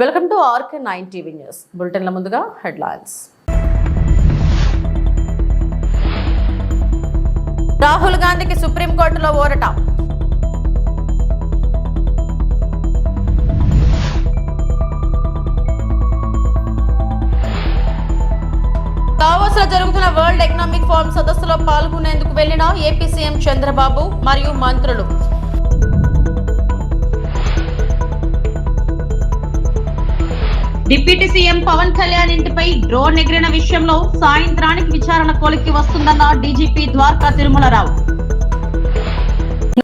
Welcome to RK nine TV news. బులెటిన్ల ముందుగా headlines. Rahul గాంధీకి సుప్రీంకోర్టులో ఓరట దావోస్లో జరుగుతున్న వరల్డ్ ఎకనామిక్ ఫోరం సదస్సులో పాల్గొనేందుకు వెళ్ళిన ఏపీ సీఎం చంద్రబాబు మరియు మంత్రులు. డిప్యూటీ సీఎం పవన్ కళ్యాణ్ ఇంటిపై డ్రోన్ ఎగిరిన విషయంలో సాయంత్రానికి విచారణ కొలిక్కి వస్తుందన్న డీజీపీ ద్వారకా తిరుమలరావు.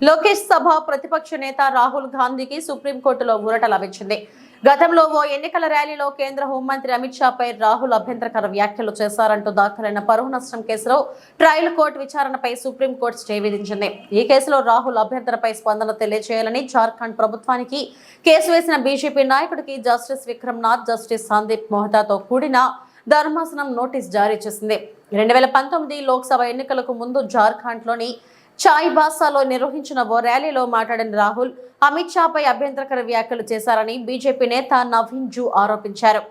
లోకేష్ సభ ప్రతిపక్ష నేత రాహుల్ గాంధీకి సుప్రీంకోర్టులో ఊరట లభించింది. గతంలో ఓ ఎన్నికల ర్యాలీలో కేంద్ర హోంమంత్రి అమిత్ షాపై రాహుల్ అభ్యంతరకర వ్యాఖ్యలు చేశారంటూ దాఖలైన పరువు నష్టం కేసులో ట్రయల్ కోర్టు విచారణపై సుప్రీంకోర్టు స్టే విధించింది ఈ కేసులో రాహుల్ అభ్యర్థనపై స్పందన తెలియజేయాలని జార్ఖండ్ ప్రభుత్వానికి కేసు వేసిన బీజేపీ నాయకుడికి జస్టిస్ విక్రమ్నాథ్ జస్టిస్ సందీప్ మొహతాతో కూడిన ధర్మాసనం నోటీస్ జారీ చేసింది. రెండు వేల పంతొమ్మిది లోక్సభ ఎన్నికలకు ముందు జార్ఖండ్లోని చాయిబాసాలో నిర్వహించిన ఓ ర్యాలీలో మాట్లాడిన రాహుల్ అమిత్ షాపై అభ్యంతరకర వ్యాఖ్యలు చేశారని బీజేపీ నేత నవీన్ జూ ఆరోపించారు.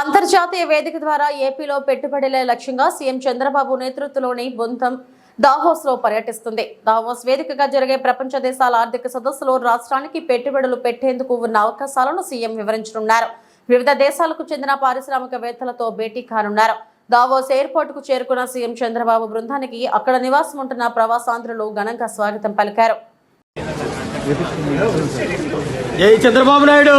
అంతర్జాతీయ వేదిక ద్వారా ఏపీలో పెట్టుబడుల లక్ష్యంగా సీఎం చంద్రబాబు నేతృత్వంలోని బృందం దావోస్లో పర్యటిస్తుంది. దావోస్ వేదికగా జరిగే ప్రపంచ దేశాల ఆర్థిక సదస్సులో రాష్ట్రానికి పెట్టుబడులు పెట్టేందుకు ఉన్న అవకాశాలను సీఎం వివరించనున్నారు. వివిధ దేశాలకు చెందిన పారిశ్రామికవేత్తలతో భేటీ కానున్నారు. దావోస్ ఎయిర్పోర్ట్కు చేరుకున్న సీఎం చంద్రబాబు బృందానికి అక్కడ నివాసం ఉంటున్న ప్రవాసాంధ్రులు ఘనంగా స్వాగతం పలికారు. Chandrababu Naidu!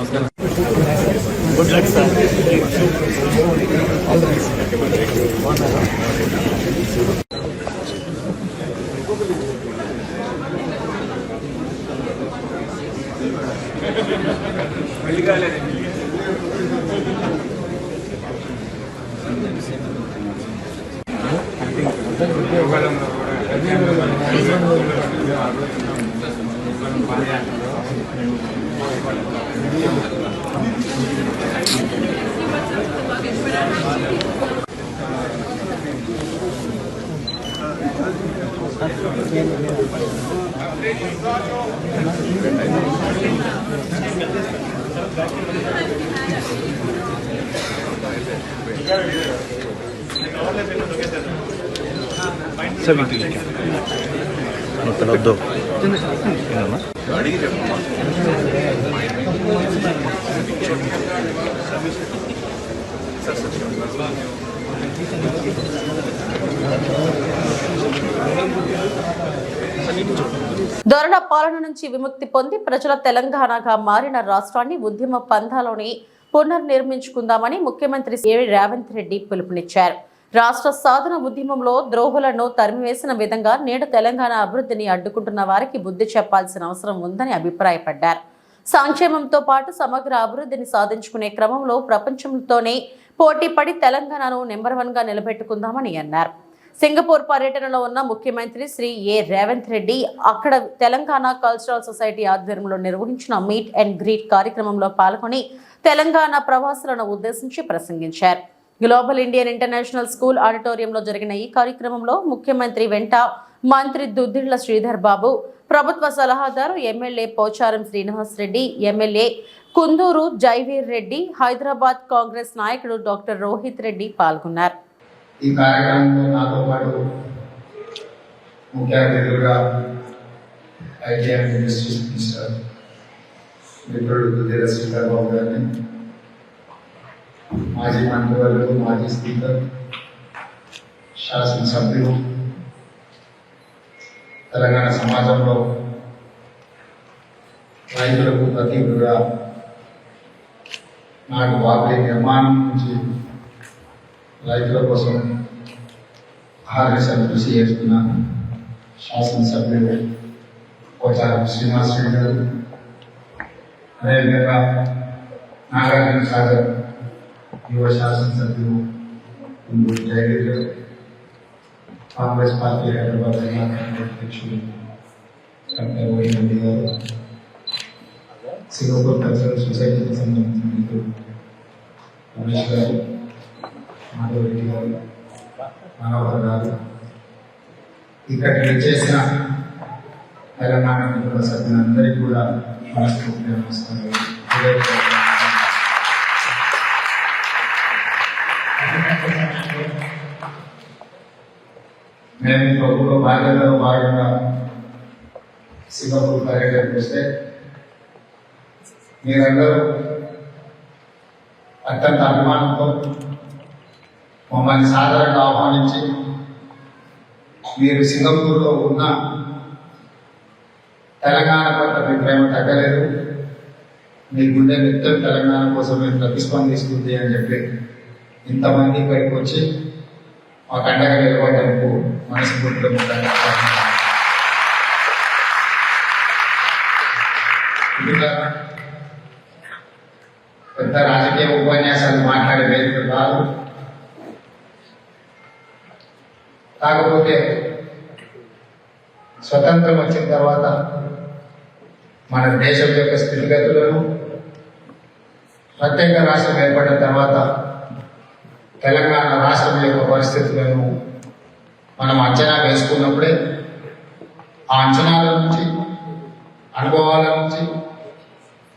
Good luck, sir. కూడా सभी ठीक है వద్దు దొరల పాలన నుంచి విముక్తి పొంది ప్రజల తెలంగాణగా మారిన రాష్ట్రాన్ని ఉద్యమ పంథాలోని పునర్నిర్మించుకుందామని ముఖ్యమంత్రి రేవంత్ రెడ్డి పిలుపునిచ్చారు. రాష్ట్ర సాధన ఉద్యమంలో ద్రోహులను తరిమివేసిన విధంగా నేడు తెలంగాణ అభివృద్ధిని అడ్డుకుంటున్న వారికి బుద్ధి చెప్పాల్సిన అవసరం ఉందని అభిప్రాయపడ్డారు. సంక్షేమంతో పాటు సమగ్ర అభివృద్ధిని సాధించుకునే క్రమంలో ప్రపంచంతోనే పోటీపడి తెలంగాణను నెంబర్ వన్గా నిలబెట్టుకుందామని అన్నారు. సింగపూర్ పర్యటనలో ఉన్న ముఖ్యమంత్రి శ్రీ ఏ రేవంత్ రెడ్డి అక్కడ తెలంగాణ కల్చరల్ సొసైటీ ఆధ్వర్యంలో నిర్వహించిన మీట్ అండ్ గ్రీట్ కార్యక్రమంలో పాల్గొని తెలంగాణ ప్రవాసులను ఉద్దేశించి ప్రసంగించారు. గ్లోబల్ ఇండియన్ ఇంటర్నేషనల్ స్కూల్ ఆడిటోరియంలో జరిగిన ఈ కార్యక్రమంలో ముఖ్యమంత్రి వెంట మంత్రి దుద్దిళ్ళ శ్రీధర్ బాబు ప్రభుత్వ సలహాదారు MLA Pocharam Srinivas Reddy MLA Kunduru Jaiveer Reddy Hyderabad Congress నాయకుడు డాక్టర్ రోహిత్ రెడ్డి పాల్గొన్నారు. ఈ కార్యక్రమంలో నాతో పాటు ముఖ్య అతిథులుగా ఐటీ మినిస్టర్ మిత్రుడు దుద్దేల శ్రీధర్ బాబు గారిని మాజీ మంత్రివర్యులు మాజీ స్పీకర్ శాసనసభ్యులు తెలంగాణ సమాజంలో రైతులకు ప్రతీకులుగా నాటి వాకిలి నిర్మాణం నుంచి రైతుల కోసం ఆర్ఎస్ఎల్ కృషి చేస్తున్న శాసనసభ్యులు పోచారం శ్రీనివాస్ రెడ్డి గారు అదేవిధంగా నాగార్జున సాగర్ యువ శాసనసభ్యులు కుందూరు జయదేవ్ గారు కాంగ్రెస్ పార్టీ హైదరాబాద్ జిల్లా కమిటీ అధ్యక్షులు డాక్టర్ వైఎండి గారు సింగపూర్ కల్చరల్ సొసైటీకి సంబంధించిన మిత్రులు రమేష్ గారు మాధవరెడ్డి గారు మనోహర్ గారు ఇక్కడికి వచ్చేసిన తెలంగాణ కుటుంబ సభ్యులందరికీ కూడా మనస్ఫూర్తిగా నమస్కారం నేను ప్రభుత్వ బాధ్యతలో భాగంగా సింగపూర్ పర్యటనకు వస్తే మీరందరూ అత్యంత అభిమానంతో మమ్మల్ని సాధారణంగా ఆహ్వానించి మీరు సింగపూర్లో ఉన్న తెలంగాణ పట్ల మీ ప్రేమ తగ్గలేదు. మీ గుండె నిత్యం తెలంగాణ కోసం మేము ప్రతిస్పందిస్తుంది అని చెప్పి ఇంతమంది ఇక్కడికి వచ్చి మా కండగా నిలబడేందుకు మనస్ఫూర్తిగా మీకు పెద్ద రాజకీయ ఉపన్యాసాలు మాట్లాడే వేదిక కాదు కాకపోతే స్వతంత్రం వచ్చిన తర్వాత మన దేశం యొక్క స్థితిగతులను ప్రత్యేక రాష్ట్రం ఏర్పడిన తర్వాత తెలంగాణ రాష్ట్రం యొక్క పరిస్థితులను మనం అంచనా వేసుకున్నప్పుడే ఆ అంచనాల నుంచి అనుభవాల నుంచి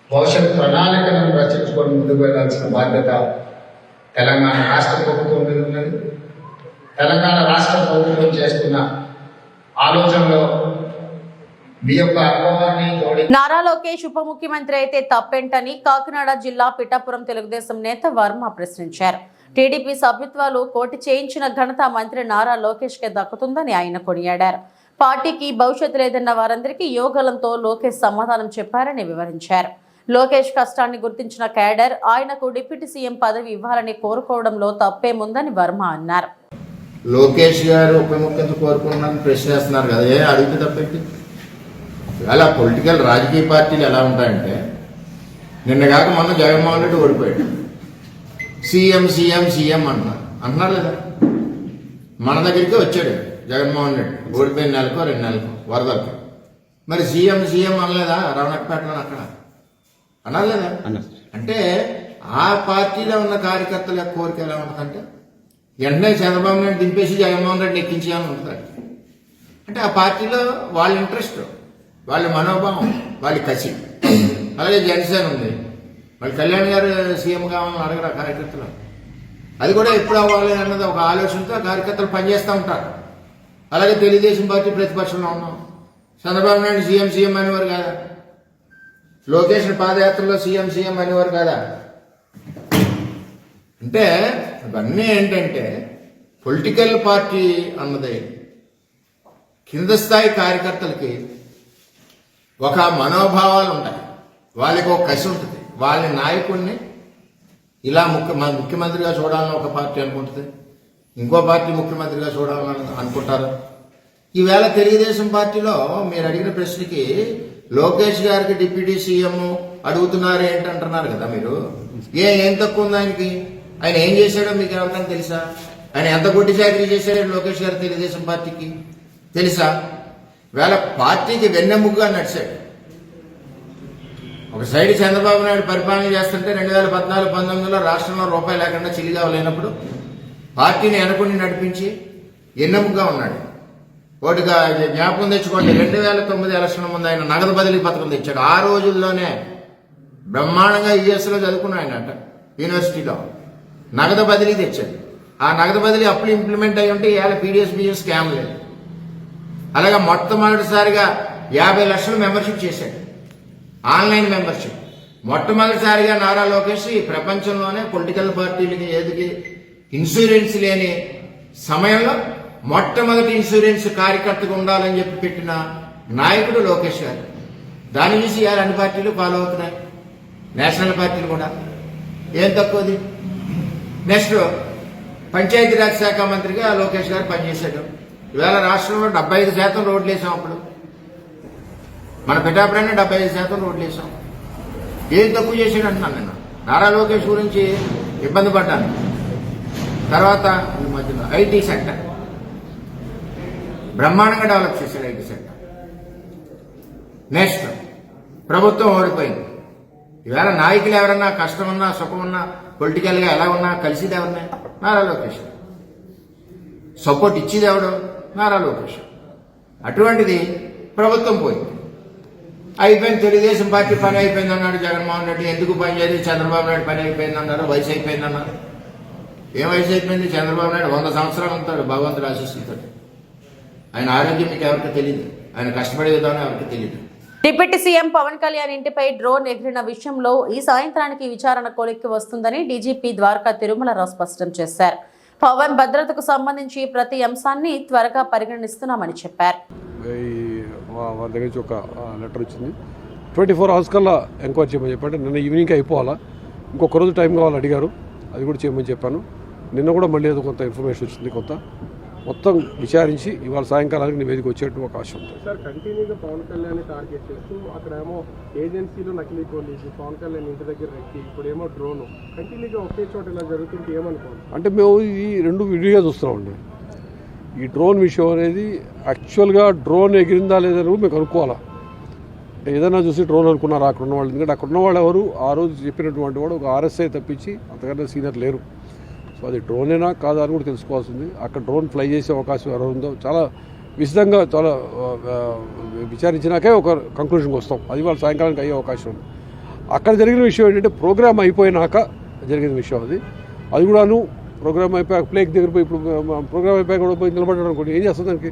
భవిష్యత్ ప్రణాళికలను రచించుకొని ముందుకు వెళ్ళాల్సిన బాధ్యత తెలంగాణ రాష్ట్ర ప్రభుత్వం మీద ఉన్నది. తెలంగాణ రాష్ట్ర ప్రభుత్వం చేస్తున్న ఆలోచనలో నారా లోకేష్ ఉప ముఖ్యమంత్రి అయితే తప్పేంటని కాకినాడ జిల్లా పిఠాపురం తెలుగుదేశం నేత వర్మ ప్రశ్నించారు. టీడీపీ సభ్యత్వాలు కోటి చేయించిన ఘనత మంత్రి నారా లోకేష్ కే దక్కుతుందని ఆయన కొనియాడారు. పార్టీకి భవిష్యత్తు లేదన్న వారందరికీ యోగలంతో లోకేష్ సమాధానం చెప్పారని వివరించారు. లోకేష్ కష్టాన్ని గుర్తించిన క్యాడర్ ఆయనకు డిప్యూటీ సీఎం పదవి ఇవ్వాలని కోరుకోవడంలో తప్పేముందని వర్మ అన్నారు. లోకేష్ గారు ఉప ముఖ్యమంత్రి కోరుకుంటున్నారని ప్రశ్న వేస్తున్నారు కదా ఏ అడిగితే తప్పేంటి అలా పొలిటికల్ రాజకీయ పార్టీలు ఎలా ఉంటాయంటే నిన్న కాక మొన్న జగన్మోహన్ రెడ్డి ఓడిపోయాడు. సీఎం సీఎం సీఎం అన్నారు అంటున్నారు లేదా మన దగ్గరికి వచ్చాడు జగన్మోహన్ రెడ్డి. ఓడిపోయిన నెలకు రెండు నెలలకు వరదలకు. మరి సీఎం సీఎం అనలేదా? రమణపేటలో అక్కడ. అన్నారు లేదా అంటే ఆ పార్టీలో ఉన్న కార్యకర్తల యొక్క కోరిక ఎలా ఉంటుందంటే వెంటనే చంద్రబాబు నాయుడు దింపేసి జగన్మోహన్ రెడ్డి ఎక్కించేయాలని ఉంటుంది అంటే ఆ పార్టీలో వాళ్ళ ఇంట్రెస్ట్ వాళ్ళ మనోభావం వాళ్ళ కసి. అలాగే జనసేన ఉంది. మళ్ళీ కళ్యాణ్ గారు సీఎం కావాలని అడగరా కార్యకర్తలు? అది కూడా ఎప్పుడు అవ్వాలి అన్నది ఒక ఆలోచనతో కార్యకర్తలు పనిచేస్తూ ఉంటారు. అలాగే తెలుగుదేశం పార్టీ ప్రతిపక్షంలో ఉన్నాం. చంద్రబాబు నాయుడు సీఎం సీఎం అనేవారు కాదా? లోకేష్ పాదయాత్రలో సీఎం సీఎం అనేవారు కాదా? అంటే ఇవన్నీ ఏంటంటే పొలిటికల్ పార్టీ అన్నది. కింద స్థాయి కార్యకర్తలకి ఒక మనోభావాలు ఉంటాయి. వాళ్ళకి ఒక కసి ఉంటుంది. వాళ్ళ నాయకుడిని ఇలా ముఖ్య ముఖ్యమంత్రిగా చూడాలని ఒక పార్టీ అనుకుంటుంది. ఇంకో పార్టీ ముఖ్యమంత్రిగా చూడాలని అనుకుంటారు. ఈవేళ తెలుగుదేశం పార్టీలో మీరు అడిగిన ప్రశ్నకి లోకేష్ గారికి డిప్యూటీ సీఎం అడుగుతున్నారు ఏంటంటున్నారు కదా మీరు? ఏ ఏం తక్కువ ఉంది ఆయనకి? ఆయన ఏం చేశాడో మీకు ఎవరికైనా తెలుసా? ఆయన ఎంత గుడ్డి చాకరీ చేశాడో లోకేష్ గారు తెలుగుదేశం పార్టీకి? తెలుసా? వేళ పార్టీకి వెన్నెముగ్గా నడిచాడు. ఒక సైడ్ చంద్రబాబు నాయుడు పరిపాలన చేస్తుంటే రెండు వేల పద్నాలుగు పంతొమ్మిదిలో రాష్ట్రంలో రూపాయి లేకుండా చిల్లిగా లేనప్పుడు పార్టీని వెనకుండి నడిపించి ఎన్నెముగ్గా ఉన్నాడు. ఒకటిగా జ్ఞాపకం తెచ్చుకోండి రెండు వేల తొమ్మిది ఎలక్షన్ ముందు ఆయన నగదు బదిలీ పథకం తెచ్చాడు. ఆ రోజుల్లోనే బ్రహ్మాండంగా యుఎస్లో చదువుకున్నాడు ఆయన అంట యూనివర్సిటీలో. నగదు బదిలీ తెచ్చాడు. ఆ నగదు బదిలీ అప్పుడు ఇంప్లిమెంట్ అయ్యి ఉంటే ఇవాళ పీడిఎస్ బిఎస్ స్కామ్ లేదు. అలాగే మొట్టమొదటిసారిగా యాభై లక్షలు మెంబర్షిప్ చేశాడు. Online membership. మొట్టమొదటిసారిగా నారా లోకేష్ ఈ ప్రపంచంలోనే పొలిటికల్ పార్టీలకి ఏదికి ఇన్సూరెన్స్ లేని సమయంలో మొట్టమొదటి ఇన్సూరెన్స్ కార్యకర్తగా ఉండాలని చెప్పి పెట్టిన నాయకుడు లోకేష్ గారు. దాని చూసి ఇవాళ అన్ని పార్టీలు ఫాలో అవుతున్నాయి. నేషనల్ పార్టీలు కూడా. ఏం తక్కువది? నెక్స్ట్ పంచాయతీరాజ్ శాఖ మంత్రిగా లోకేష్ గారు పనిచేశాడు. ఇవాళ రాష్ట్రంలో డెబ్బై ఐదు శాతం రోడ్లు వేసాం అప్పుడు. మన పిఠాపురాన్ని డెబ్బై ఐదు శాతం రోడ్లు వేసాం ఏం తక్కువ చేశాడు అంటున్నాను నేను. నారా లోకేష్ గురించి ఇబ్బంది పడ్డాను. తర్వాత ఈ మధ్యలో ఐటీ సెక్టర్. బ్రహ్మాండంగా డెవలప్ చేశాడు ఐటీ సెక్టర్. నెక్స్ట్ ప్రభుత్వం ఓడిపోయింది. ఈవేళ నాయకులు ఎవరన్నా కష్టం ఉన్నా సుఖం ఉన్నా పొలిటికల్గా ఎలా ఉన్నా కలిసిది ఎవరిని? నారా లోకేష్. సపోర్ట్ ఇచ్చేది ఎవడు? నారా లోకేష్. అటువంటిది ప్రభుత్వం పోయింది. అయిపోయింది తెలుగుదేశం పార్టీ పని అయిపోయింది అన్నాడు జగన్మోహన్ రెడ్డి. ఎందుకు పని చేయలేదు? చంద్రబాబు నాయుడు పని అయిపోయింది అన్నారు వయసు అయిపోయింది అన్నారు. ఏం వయసు అయిపోయింది? చంద్రబాబు నాయుడు వంద సంవత్సరాలు ఉంటాడు భగవంతుడు ఆశిస్తుంటాడు. ఆయన ఆరోగ్యం మీకు ఎవరికి తెలియదు ఆయన కష్టపడే విధానం ఎవరికి తెలియదు డిప్యూటీ సీఎం పవన్ కళ్యాణ్ ఇంటిపై డ్రోన్ ఎగిరిన విషయంలో ఈ సాయంత్రానికి విచారణ కొలిక్కి వస్తుందని డీజీపీ ద్వారకా తిరుమలరావు స్పష్టం చేశారు. పవన్ భద్రతకు సంబంధించి ప్రతి అంశాన్ని త్వరగా పరిగణిస్తున్నామని చెప్పారు. ఈ వా- వారి దగ్గర నుంచి ఒక లెటర్ వచ్చింది. ట్వంటీ ఫోర్ అవర్స్ కల్లా ఎంక్వైరీ చేయమని చెప్పండి. నిన్న ఈవినింగ్ అయిపోవాలా? ఇంకొక రోజు టైం కావాలి అడిగారు. అది కూడా చేయమని చెప్పాను. నిన్న కూడా మళ్ళీ ఏదో కొంత ఇన్ఫర్మేషన్ వచ్చింది కొంత. మొత్తం విచారించి ఇవాళ సాయంకాలానికి నివేదిక వచ్చేట్టు ఆశ ఉంది. సార్ కంటిన్యూగా పవన్ కళ్యాణ్ టార్గెట్ చేస్తూ అక్కడేమో ఏజెన్సీలో నకిలీ పోలీసు పవన్ కళ్యాణ్ ఇంటి దగ్గర రెక్కి ఇప్పుడేమో డ్రోన్. కంటిన్యూగా ఒకే చోట ఇలా జరుగుతుంటే ఏమనుకోవాలి? అంటే మేము ఈ రెండు విడిగా చూస్తున్నామండి. ఈ డ్రోన్ విషయం అనేది యాక్చువల్గా డ్రోన్ ఎగిరిందా లేదా అని మేము కనుక్కోవాలా ఏదైనా చూసి డ్రోన్ అనుకున్నారు అక్కడ ఉన్న వాళ్ళు ఎందుకంటే అక్కడ ఉన్నవాళ్ళు ఎవరు? ఆ రోజు చెప్పినటువంటి వాడు ఒక ఆర్ఎస్ఐ తప్పించి అంతకన్నా సీనియర్ లేరు. సో అది డ్రోనేనా కాదా అని కూడా తెలుసుకోవాల్సింది. అక్కడ డ్రోన్ ఫ్లై చేసే అవకాశం ఎవరు ఉందో చాలా విశదంగా చాలా విచారించినాకే ఒక కంక్లూషన్కి వస్తాం. అది వాళ్ళ సాయంకాలానికి అయ్యే అవకాశం ఉంది. అక్కడ జరిగిన విషయం ఏంటంటే ప్రోగ్రామ్ అయిపోయినాక జరిగిన విషయం అది. అది కూడాను ప్రోగ్రామ్ అయిపోయాక ప్లేక్ దగ్గర పోయి ఇప్పుడు ప్రోగ్రామ్ అయిపోయాక కూడా పోయి నిలబడ్డాడు అనుకోండి ఏం చేస్తుంది దానికి?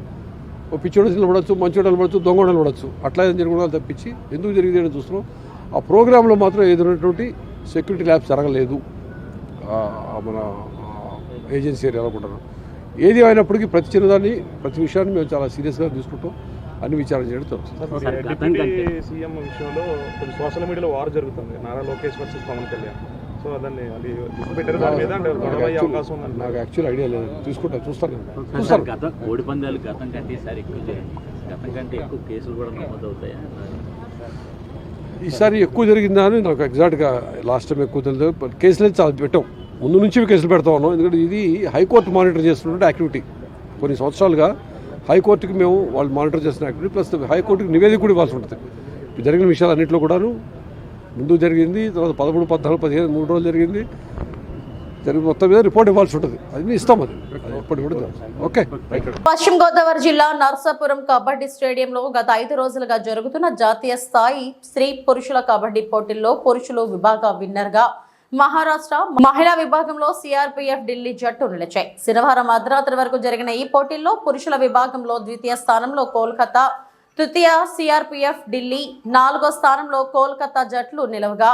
ఓ పిచ్చోడు నిలబడచ్చు మంచోడు నిలబడచ్చు దొంగ నిలబడచ్చు. అట్లా ఏం జరగడం తప్పించి ఎందుకు జరిగింది అని చూస్తున్నాం. ఆ ప్రోగ్రాంలో మాత్రం ఎదురైనటువంటి సెక్యూరిటీ ల్యాబ్స్ జరగలేదు. మన ఏజెన్సీ ఏరియా అనుకుంటారు ఏది అయినప్పటికీ ప్రతి చిన్నదాన్ని ప్రతి విషయాన్ని మేము చాలా సీరియస్గా తీసుకుంటాం. అన్ని విచారణ చేయడం సీఎం విషయంలో కొంచెం సోషల్ మీడియాలో వార్ జరుగుతుంది. నారా లోకేష్ వర్సెస్ పవన్ కళ్యాణ్. సో దాన్ని అది పెట్టారు. దాని మీద అంటే గొడవ అయ్యే అవకాశం ఉందండి. నాకు యాక్చువల్ ఐడియా లేదు. తీసుకుంటాను చూస్తాను. చూస్తాను. గతం కోడి పందాలు గతం కంటే ఈసారి ఎక్కువ గతం కంటే ఎక్కువ కేసులు కూడా నమోదవుతాయా? ఈసారి ఎక్కువ జరిగిందా అని నాకు ఎగ్జాక్ట్గా లాస్ట్ టైం ఎక్కువ తెలియదు. బట్ కేసులు అయితే చాలా పెట్టాం. ముందు నుంచి కేసులు పెడతా ఉన్నాం. ఎందుకంటే ఇది హైకోర్టు మానిటర్ చేస్తున్న యాక్టివిటీ కొన్ని సంవత్సరాలుగా హైకోర్టుకి మేము వాళ్ళు మానిటర్ చేస్తున్న యాక్టివిటీ ప్లస్ హైకోర్టుకి నివేదిక కూడా ఇవ్వాల్సి ఉంటుంది. జరిగిన విషయాలు అన్నింటిలో కూడాను ముందు జరిగింది తర్వాత పదమూడు పద్నాలుగు పదిహేను మూడు రోజులు జరిగింది. జరిగి మొత్తం మీద రిపోర్ట్ ఇవ్వాల్సి ఉంటుంది. అది ఇస్తాం అది. కూడా ఓకే. పశ్చిమ గోదావరి జిల్లా నర్సాపురం కబడ్డీ స్టేడియంలో గత ఐదు రోజులుగా జరుగుతున్న జాతీయ స్థాయి స్త్రీ పురుషుల కబడ్డీ పోటీల్లో పురుషులు విభాగ విన్నర్గా మహారాష్ట్ర మహిళా విభాగంలో సిఆర్పిఎఫ్ ఢిల్లీ జట్టు నిలిచాయి. శనివారం అర్ధరాత్రి వరకు జరిగిన ఈ పోటీల్లో పురుషుల విభాగంలో ద్వితీయ స్థానంలో కోల్కతా తృతీయ సిఆర్పిఎఫ్ ఢిల్లీ నాలుగో స్థానంలో కోల్కతా జట్లు నిలవగా.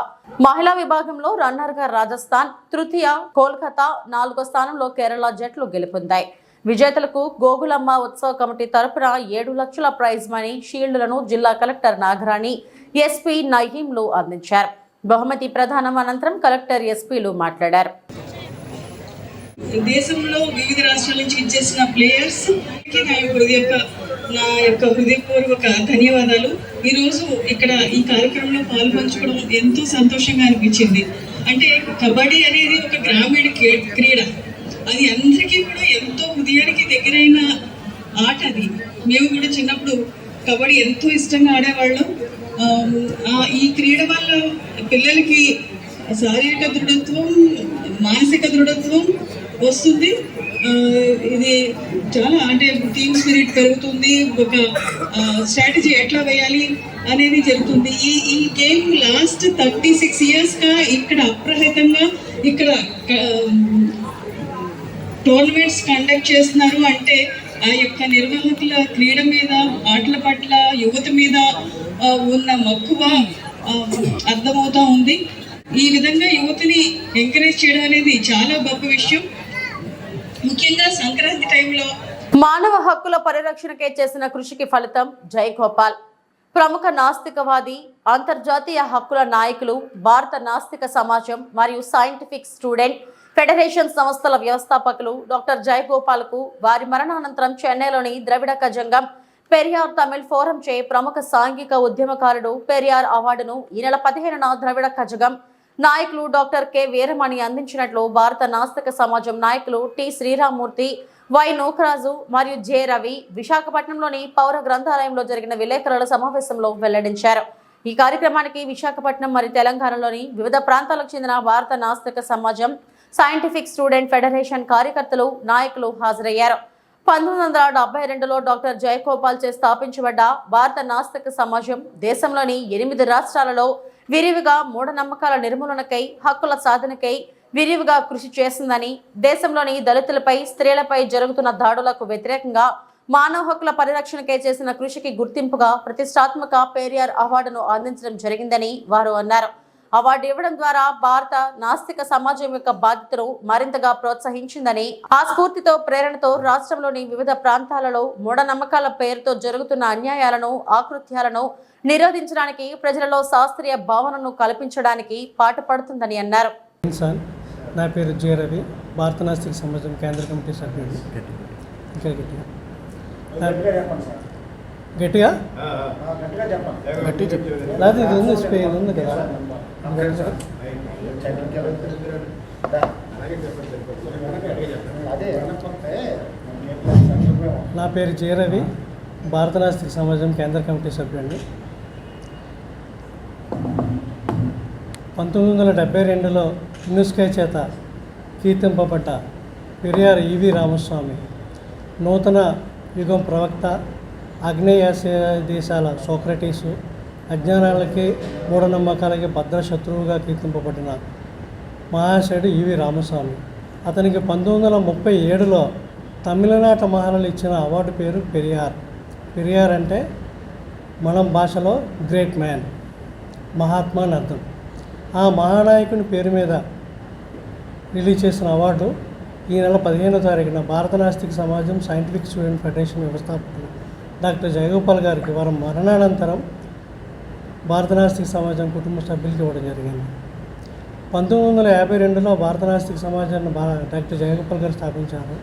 మహిళా విభాగంలో రన్నర్గా రాజస్థాన్ తృతీయ కోల్కతా నాలుగో స్థానంలో కేరళ జట్లు గెలుపొందాయి. విజేతలకు గోగులమ్మ ఉత్సవ కమిటీ తరపున ఏడు లక్షల ప్రైజ్ మనీ షీల్డ్లను జిల్లా కలెక్టర్ నాగరాణి ఎస్పీ నయీంలు అందించారు. బహుమతి ప్రధానం అనంతరం కలెక్టర్ ఎస్పీలు మాట్లాడారు. దేశంలో వివిధ రాష్ట్రాల నుంచి ఇచ్చేసిన ప్లేయర్స్ నా యొక్క నా యొక్క హృదయపూర్వక ధన్యవాదాలు. ఈరోజు ఇక్కడ ఈ కార్యక్రమంలో పాల్పంచుకోవడం ఎంతో సంతోషంగా అనిపించింది. అంటే కబడ్డీ అనేది ఒక గ్రామీణ క్రీడ. అది అందరికీ కూడా ఎంతో హృదయానికి దగ్గరైన ఆట అది. మేము కూడా చిన్నప్పుడు కబడ్డీ ఎంతో ఇష్టంగా ఆడేవాళ్ళం. ఈ క్రీడ వల్ల పిల్లలకి శారీరక దృఢత్వం మానసిక దృఢత్వం వస్తుంది. ఇది చాలా అంటే టీమ్ స్పిరిట్ పెరుగుతుంది. ఒక స్ట్రాటజీ ఎట్లా వేయాలి అనేది జరుగుతుంది. ఈ ఈ గేమ్ లాస్ట్ థర్టీ సిక్స్ ఇయర్స్గా ఇక్కడ అప్రహితంగా ఇక్కడ టోర్నమెంట్స్ కండక్ట్ చేస్తున్నారు. అంటే ఆ యొక్క నిర్వాహకుల క్రీడ మీద ఆటల పట్ల యువత మీద ఉన్న మక్కువ అర్థమవుతూ అర్థమవుతా ఉంది. ఈ విధంగా యువతని ఎంకరేజ్ చేయడం అనేది చాలా గొప్ప విషయం. ముఖ్యంగా సంక్రాంతి టైంలో మానవ హక్కుల పరిరక్షణకే చేసిన కృషికి ఫలితం జై గోపాల్ ప్రముఖ నాస్తికవాది అంతర్జాతీయ హక్కుల నాయకులు భారత నాస్తిక సమాజం మరియు సైంటిఫిక్ స్టూడెంట్ ఫెడరేషన్ సంస్థల వ్యవస్థాపకులు డాక్టర్ జయగోపాల్కు వారి మరణానంతరం చెన్నైలోని ద్రవిడ కజంగం పెరియార్ తమిళ్ ఫోరం చే ప్రముఖ సాంఘిక ఉద్యమకారుడు పెరియార్ అవార్డును ఈ నెల పదిహేనున ద్రవిడ కజగం నాయకులు డాక్టర్ కె వీరమణి అందించినట్లు భారత నాస్తిక సమాజం నాయకులు టి శ్రీరామూర్తి వై నూకరాజు మరియు జె రవి విశాఖపట్నంలోని పౌర గ్రంథాలయంలో జరిగిన విలేకరుల సమావేశంలో వెల్లడించారు. ఈ కార్యక్రమానికి విశాఖపట్నం మరియు తెలంగాణలోని వివిధ ప్రాంతాలకు చెందిన భారత నాస్తిక సమాజం సైంటిఫిక్ స్టూడెంట్ ఫెడరేషన్ కార్యకర్తలు నాయకులు హాజరయ్యారు. పంతొమ్మిది వందల డెబ్బై రెండులో డాక్టర్ జయగోపాల్ చే స్థాపించబడ్డ భారత నాస్తిక సమాజం దేశంలోని ఎనిమిది రాష్ట్రాలలో విరివిగా మూఢనమ్మకాల నిర్మూలనకై హక్కుల సాధనకై విరివిగా కృషి చేసిందని దేశంలోని దళితులపై స్త్రీలపై జరుగుతున్న దాడులకు వ్యతిరేకంగా మానవ హక్కుల పరిరక్షణకై చేసిన కృషికి గుర్తింపుగా ప్రతిష్టాత్మక పేరియార్ అవార్డును అందించడం జరిగిందని వారు అన్నారు. అవార్డు ఇవ్వడం ద్వారా భారత నాస్తిక సమాజం యొక్క బాధ్యతను మరింతగా ప్రోత్సహించిందని ఆ స్ఫూర్తితో ప్రేరణతో రాష్ట్రంలోని వివిధ ప్రాంతాలలో మూఢనమ్మకాల పేరుతో జరుగుతున్న అన్యాయాలను ఆకృత్యాలను నిరోధించడానికి ప్రజలలో శాస్త్రీయ భావనను కల్పించడానికి పాటుపడుతుందని అన్నారు. నా పేరు జే. రవి. భారత నాస్తిక సమాజం కేంద్ర కమిటీ సభ్యుడు ఇంకా గట్టిగా. గట్టిగా? గట్టి లేదు ఇది ఉంది ఉంది కదా. నా పేరు జే. రవి. భారత నాస్తిక సమాజం కేంద్ర కమిటీ సభ్యుడిని. పంతొమ్మిది వందల డెబ్బై రెండులో యునెస్కో చేత కీర్తింపబడ్డ పెరియార్ ఈవి రామస్వామి నూతన యుగం ప్రవక్త ఆగ్నేయాసియా దేశాల సోక్రటీసు అజ్ఞానాలకి మూఢనమ్మకాలకి భద్ర శత్రువుగా కీర్తింపబడిన మహాశయుడు ఈవి రామస్వామి. అతనికి పంతొమ్మిది వందల ముప్పై ఏడులో తమిళనాట మహారాలు ఇచ్చిన అవార్డు పేరు పెరియార్. పెరియార్ అంటే మనం భాషలో గ్రేట్ మ్యాన్ మహాత్మా అని అర్థం ఆ మహానాయకుని పేరు మీద రిలీజ్ చేసిన అవార్డు ఈ నెల పదిహేనో తారీఖున భారత నాస్తిక సమాజం సైంటిఫిక్ స్టూడెంట్ ఫెడరేషన్ వ్యవస్థాపకులు డాక్టర్ జయగోపాల్ గారికి వారి మరణానంతరం భారత నాస్తిక సమాజం కుటుంబ సభ్యులకి ఇవ్వడం జరిగింది. పంతొమ్మిది వందల యాభై రెండులో భారత నాస్తిక సమాజాన్ని డాక్టర్ జయగోపాల్ గారు స్థాపించారు.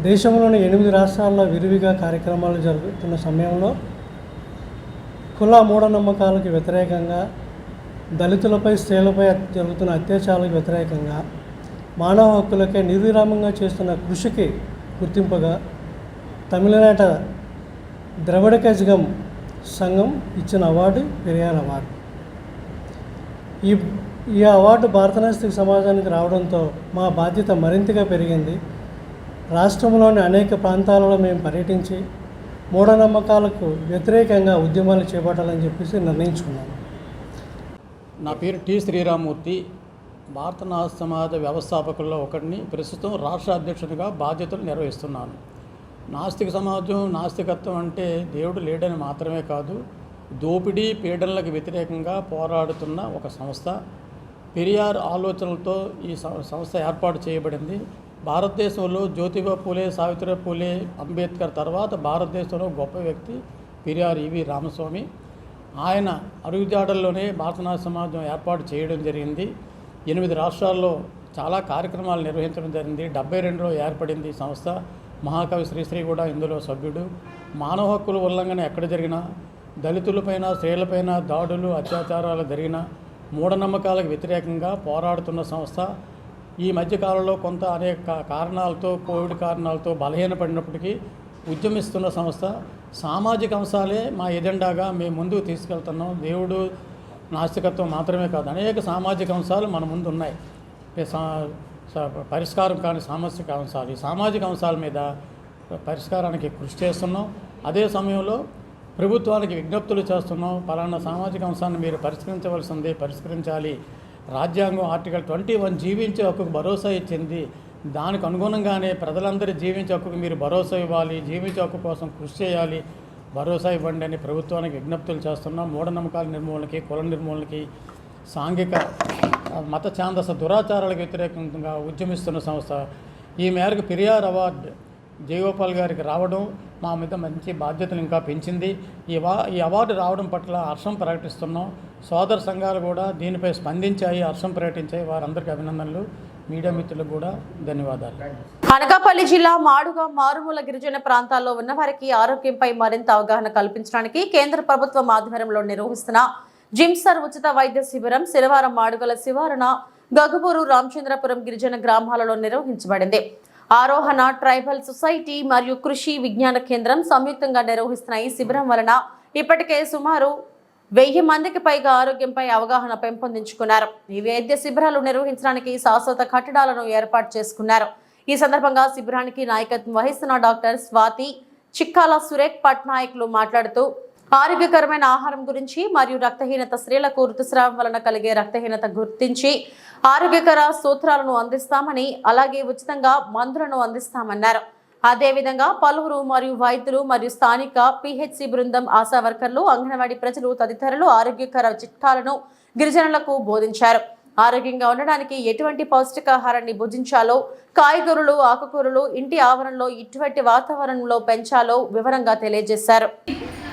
దేశంలోని ఎనిమిది రాష్ట్రాల్లో విరివిగా కార్యక్రమాలు జరుగుతున్న సమయంలో కుల మూఢనమ్మకాలకు వ్యతిరేకంగా దళితులపై స్త్రీలపై జరుగుతున్న అత్యాచారాలకు వ్యతిరేకంగా మానవ హక్కులకై నిర్విరామంగా చేస్తున్న కృషికి గుర్తింపుగా తమిళనాట ద్రవిడ కజగం సంఘం ఇచ్చిన అవార్డు పెరియార్ అవార్డు. ఈ ఈ అవార్డు భారతనాస్తిక సమాజానికి రావడంతో మా బాధ్యత మరింతగా పెరిగింది. రాష్ట్రంలోని అనేక ప్రాంతాలలో మేము పర్యటించి మూఢనమ్మకాలకు వ్యతిరేకంగా ఉద్యమాలు చేపట్టాలని చెప్పేసి నిర్ణయించుకున్నాం. నా పేరు టి శ్రీరామూర్తి. భారత నాస్తిక సమాజ వ్యవస్థాపకుల్లో ఒకరిని ప్రస్తుతం రాష్ట్ర అధ్యక్షునిగా బాధ్యతలు నిర్వహిస్తున్నాను. నాస్తిక సమాజం నాస్తికత్వం అంటే దేవుడు లేడని మాత్రమే కాదు దోపిడీ పీడనలకు వ్యతిరేకంగా పోరాడుతున్న ఒక సంస్థ. పెరియార్ ఆలోచనలతో ఈ సంస్థ ఏర్పాటు చేయబడింది. భారతదేశంలో జ్యోతిబా పూలే సావిత్రి పూలే అంబేద్కర్ తర్వాత భారతదేశంలో గొప్ప వ్యక్తి పెరియార్ ఈవి రామస్వామి. ఆయన అరుగుజాడల్లోనే భారతనాథ సమాజం ఏర్పాటు చేయడం జరిగింది. ఎనిమిది రాష్ట్రాల్లో చాలా కార్యక్రమాలు నిర్వహించడం జరిగింది. డెబ్బై రెండులో ఏర్పడింది ఈ సంస్థ. మహాకవి శ్రీశ్రీ కూడా ఇందులో సభ్యుడు. మానవ హక్కుల ఉల్లంఘన ఎక్కడ జరిగినా దళితులపైన స్త్రీలపైన దాడులు అత్యాచారాలు జరిగిన మూఢనమ్మకాలకు వ్యతిరేకంగా పోరాడుతున్న సంస్థ. ఈ మధ్యకాలంలో కొంత అనేక కారణాలతో కోవిడ్ కారణాలతో బలహీనపడినప్పటికీ ఉద్యమిస్తున్న సంస్థ. సామాజిక అంశాలే మా ఎజెండాగా మేము ముందుకు తీసుకెళ్తున్నాం. దేవుడు నాస్తికత్వం మాత్రమే కాదు అనేక సామాజిక అంశాలు మన ముందు ఉన్నాయి. సా- పరిష్కారం కాని సామాజిక అంశాలు. ఈ సామాజిక అంశాల మీద పరిష్కారానికి కృషి చేస్తున్నాం. అదే సమయంలో ప్రభుత్వానికి విజ్ఞప్తులు చేస్తున్నాం. పలానా సామాజిక అంశాన్ని మీరు పరిష్కరించవలసింది పరిష్కరించాలి. రాజ్యాంగం ఆర్టికల్ ట్వంటీ వన్ జీవించే హక్కుకు భరోసా ఇచ్చింది. దానికి అనుగుణంగానే ప్రజలందరూ జీవించే హక్కుకు మీరు భరోసా ఇవ్వాలి జీవించే హక్కు కోసం కృషి చేయాలి. భరోసా ఇవ్వండి అని ప్రభుత్వానికి విజ్ఞప్తులు చేస్తున్నాం. మూఢనమ్మకాల నిర్మూలనకి కుల నిర్మూలనకి సాంఘిక మత ఛాందస దురాచారాలకు వ్యతిరేకంగా ఉద్యమిస్తున్న సంస్థ. ఈ మేరకు పెరియార్ అవార్డు జయగోపాల్ గారికి రావడం మా మీద మంచి బాధ్యతలు ఇంకా పెంచింది. ఈ వా ఈ అవార్డు రావడం పట్ల హర్షం ప్రకటిస్తున్నాం. సోదర సంఘాలు కూడా దీనిపై స్పందించాయి హర్షం ప్రకటించాయి. వారందరికీ అభినందనలు. మీడియా మిత్రులకు కూడా ధన్యవాదాలు. అనకాపల్లి జిల్లా మాడుగా మారుమూల గిరిజన ప్రాంతాల్లో ఉన్న వారికి ఆరోగ్యంపై మరింత అవగాహన కల్పించడానికి కేంద్ర ప్రభుత్వం ఆధ్వర్యంలో నిర్వహిస్తున్న జిమ్సర్ ఉచిత వైద్య శిబిరం శనివారం మాడుగల శివారణ గగుబూరు రామచంద్రపురం గిరిజన గ్రామాలలో నిర్వహించబడింది. ఆరోహణ ట్రైబల్ సొసైటీ మరియు కృషి విజ్ఞాన కేంద్రం సంయుక్తంగా నిర్వహిస్తున్న ఈ శిబిరం వలన ఇప్పటికే సుమారు వెయ్యి మందికి పైగా ఆరోగ్యంపై అవగాహన పెంపొందించుకున్నారు. ఈ వైద్య శిబిరాలు నిర్వహించడానికి శాశ్వత కట్టడాలను ఏర్పాటు చేసుకున్నారు. ఈ సందర్భంగా శిబిరానికి నాయకత్వం వహిస్తున్న డాక్టర్ స్వాతి చిక్కాల సురేఖ్ పట్నాయక్లు మాట్లాడుతూ ఆరోగ్యకరమైన ఆహారం గురించి మరియు రక్తహీనత స్త్రీలకు ఋతుస్రావం వలన కలిగే రక్తహీనత గుర్తించి ఆరోగ్యకర సూత్రాలను అందిస్తామని అలాగే ఉచితంగా మందులను అందిస్తామన్నారు. అదేవిధంగా పలువురు మరియు వైద్యులు మరియు స్థానిక పిహెచ్సి బృందం ఆశా వర్కర్లు అంగన్వాడీ ప్రజలు తదితరులు ఆరోగ్యకర చిట్కాలను గిరిజనులకు బోధించారు. ఆరోగ్యంగా ఉండడానికి ఎటువంటి పౌష్టికాహారాన్ని భుజించాలో కాయగూరలు ఆకుకూరలు ఇంటి ఆవరణలో ఇటువంటి వాతావరణంలో పెంచాలో వివరంగా తెలియజేశారు.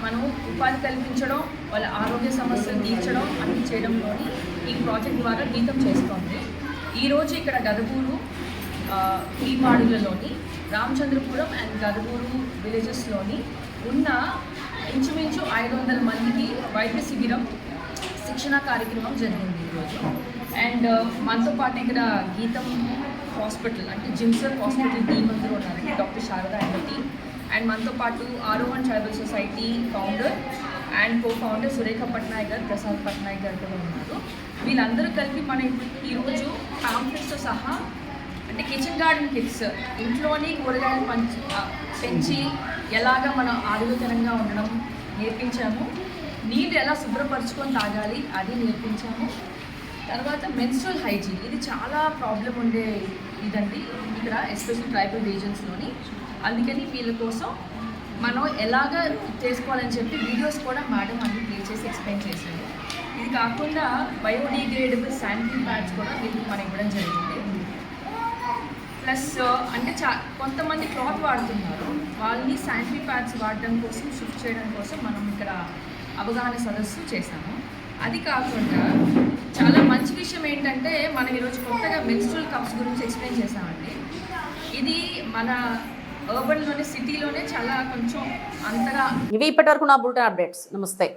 మనం ఉపాధి కల్పించడం వాళ్ళ ఆరోగ్య సమస్యలు తీర్చడం అన్ని చేయడంలోని ఈ ప్రాజెక్ట్ ద్వారా గీతం చేస్తోంది. ఈరోజు ఇక్కడ గదగూరు ఈ మాడులలోని రామచంద్రపురం అండ్ గదగూరు విలేజెస్లోని ఉన్న ఇంచుమించు ఐదు వందల మందికి వైద్య శిబిరం శిక్షణ కార్యక్రమం జరిగింది ఈరోజు అండ్ uh, మనతో పాటు ఇక్కడ గీతం హాస్పిటల్ అంటే జిమ్సర్ హాస్పిటల్ టీమ్ అందరూ ఉన్నారండి డాక్టర్ శారద అండ్ అండ్ మనతో పాటు ఆరోవన్ tribal society founder and co founder Surekha Patnaik గారు ప్రసాద్ పట్నాయక్ గారు కూడా ఉన్నారు. వీళ్ళందరూ కలిపి మన ఈరోజు పాంప్లెట్స్తో సహా అంటే కిచెన్ గార్డెన్ కిట్స్ ఇంట్లోని కూరగాయలు పంచి పెంచి ఎలాగ మనం ఆరోగ్యకరంగా ఉండడం నేర్పించాము. నీళ్ళు ఎలా శుభ్రపరచుకొని తాగాలి అది నేర్పించాము. తర్వాత మెన్స్ట్రల్ హైజీన్ ఇది చాలా ప్రాబ్లం ఉండే ఇదండి ఇక్కడ ఎస్పెషల్ ట్రైబల్ రీజన్స్లోని అందుకని వీళ్ళ కోసం మనం ఎలాగ చేసుకోవాలని చెప్పి వీడియోస్ కూడా మేడం అన్ని ప్లే చేసి ఎక్స్ప్లెయిన్ చేశారు. ఇది కాకుండా బయోడిగ్రేడబుల్ శానిటరీ ప్యాడ్స్ కూడా వీళ్ళకి మనం ఇవ్వడం జరిగింది. ప్లస్ అంటే చా కొంతమంది క్లాత్ వాడుతున్నారు. వాళ్ళని శానిటరీ ప్యాడ్స్ వాడడం కోసం షిఫ్ట్ చేయడం కోసం మనం ఇక్కడ అవగాహన సదస్సు చేశాము. అది కాకుండా చాలా మంచి విషయం ఏంటంటే మనం ఈరోజు కొత్తగా మెన్స్ట్రల్ కప్స్ గురించి ఎక్స్ప్లెయిన్ చేశామండి. ఇది మన అర్బన్లోనే సిటీలోనే చాలా కొంచెం అంతగా ఇవి ఇప్పటివరకు నా బులెటిన్ అప్డేట్స్ నమస్తే.